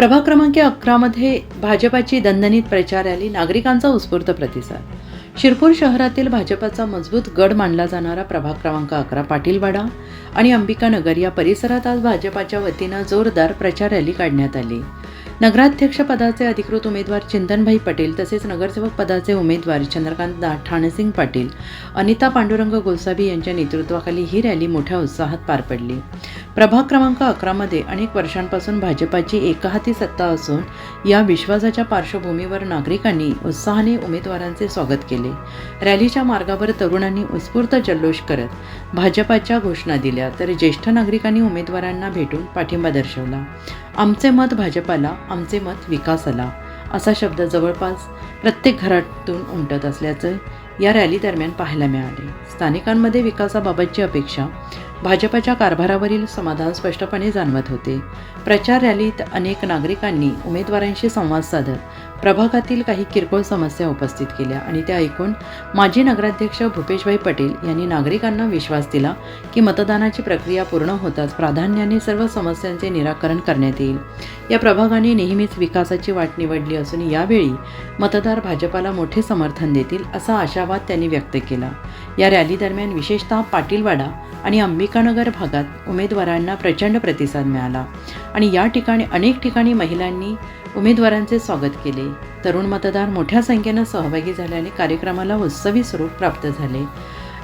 प्रभाग क्रमांक अकरामध्ये भाजपाची दणदणीत प्रचार रॅली नागरिकांचा उत्स्फूर्त प्रतिसाद. शिरपूर शहरातील भाजपाचा मजबूत गड मानला जाणारा प्रभाग क्रमांक अकरा पाटीलवाडा आणि अंबिकानगर या परिसरात आज भाजपाच्या वतीनं जोरदार प्रचार रॅली काढण्यात आली. नगराध्यक्ष पदाचे अधिकृत उमेदवार चिंतनभाई पटेल तसेच नगरसेवक पदाचे उमेदवार चंद्रकांत दा ठाणसिंग पाटील अनिता पांडुरंग गोसावी यांच्या नेतृत्वाखाली ही रॅली मोठ्या उत्साहात पार पडली. प्रभाग क्रमांक अकरामध्ये अनेक वर्षांपासून भाजपाची एकहाती सत्ता असून या विश्वासाच्या पार्श्वभूमीवर नागरिकांनी उत्साहाने उमेदवारांचे स्वागत केले. रॅलीच्या मार्गावर तरुणांनी उत्स्फूर्त जल्लोष करत भाजपाच्या घोषणा दिल्या तर ज्येष्ठ नागरिकांनी उमेदवारांना भेटून पाठिंबा दर्शवला. आमचे मत भाजपाला आमचे मत विकासाला असा शब्द जवळपास प्रत्येक घरातून उमटत असल्याचं या रॅली दरम्यान पाहायला मिळाले. स्थानिकांमध्ये विकासाबाबतची अपेक्षा भाजपाच्या कारभारावरील समाधान स्पष्टपणे जाणवत होते. प्रचार रॅलीत अनेक नागरिकांनी उमेदवारांशी संवाद साधत प्रभागातील काही किरकोळ समस्या उपस्थित केल्या आणि त्या ऐकून माजी नगराध्यक्ष भूपेशभाई पटेल यांनी नागरिकांना विश्वास दिला की मतदानाची प्रक्रिया पूर्ण होताच प्राधान्याने सर्व समस्यांचे निराकरण करण्यात येईल. या प्रभागाने नेहमीच विकासाची वाट निवडली असून यावेळी मतदार भाजपाला मोठे समर्थन देतील असा आशावाद त्यांनी व्यक्त केला. या रॅली दरम्यान विशेषतः पाटीलवाडा आणि अंबिकानगर भागात उमेदवारांना प्रचंड प्रतिसाद मिळाला. आणि या ठिकाणी अनेक ठिकाणी महिलांनी उमेदवारांचे स्वागत केले. तरुण मतदार मोठ्या संख्येनं सहभागी झाल्याने कार्यक्रमाला उत्सवी स्वरूप प्राप्त झाले.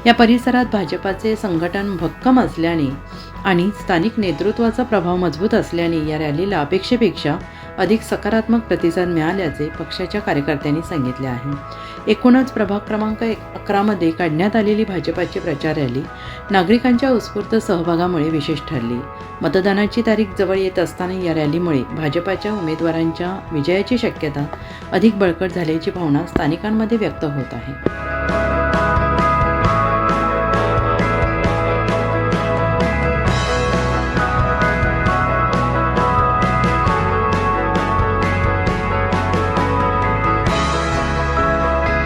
या परिसरात भाजपाचे संघटन भक्कम असल्याने आणि स्थानिक नेतृत्वाचा प्रभाव मजबूत असल्याने या रॅलीला अपेक्षेपेक्षा अधिक सकारात्मक प्रतिसाद मिळाल्याचे पक्षाच्या कार्यकर्त्यांनी सांगितले आहे. एकूणच प्रभाग क्रमांक एक अकरामध्ये काढण्यात आलेली भाजपाची प्रचार रॅली नागरिकांच्या उत्स्फूर्त सहभागामुळे विशेष ठरली. मतदानाची तारीख जवळ येत असताना या रॅलीमुळे भाजपाच्या उमेदवारांच्या विजयाची शक्यता अधिक बळकट झाल्याची भावना स्थानिकांमध्ये व्यक्त होत आहे.